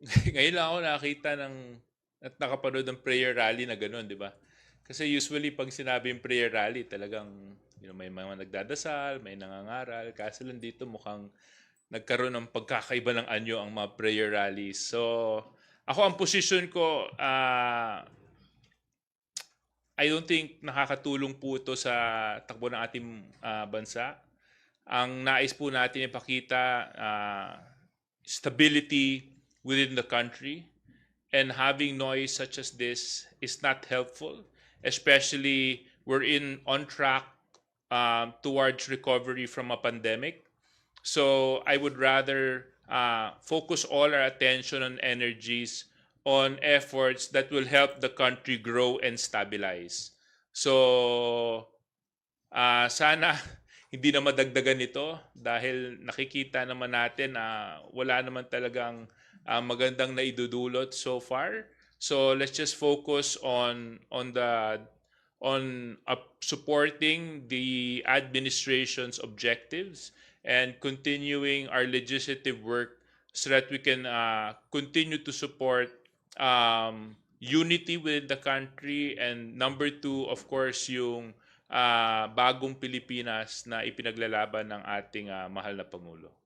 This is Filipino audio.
Ngayon lang ako nakakita ng at nakapanood ng prayer rally na gano'n, di ba? Kasi usually pag sinabing prayer rally, talagang you know, may mga nagdadasal, may nangangaral. Kaso lang dito mukhang nagkaroon ng pagkakaiba ng anyo ang mga prayer rallies. So, ako ang position ko, ah, I don't think nakakatulong po ito sa takbo ng ating ah, bansa. Ang nais po natin ipakita, ah, stability within the country. And having noise such as this is not helpful, especially we're in on track um, towards recovery from a pandemic. So I would rather uh, focus all our attention and energies on efforts that will help the country grow and stabilize. So ah, sana hindi na madagdagan ito dahil nakikita naman natin na wala naman talagang ah, magandang naidudulot so far. So let's just focus on on the on up supporting the administration's objectives and continuing our legislative work so that we can uh, continue to support um, unity within the country and number two of course yung ah, bagong Pilipinas na ipinaglalaban ng ating ah, mahal na Pangulo.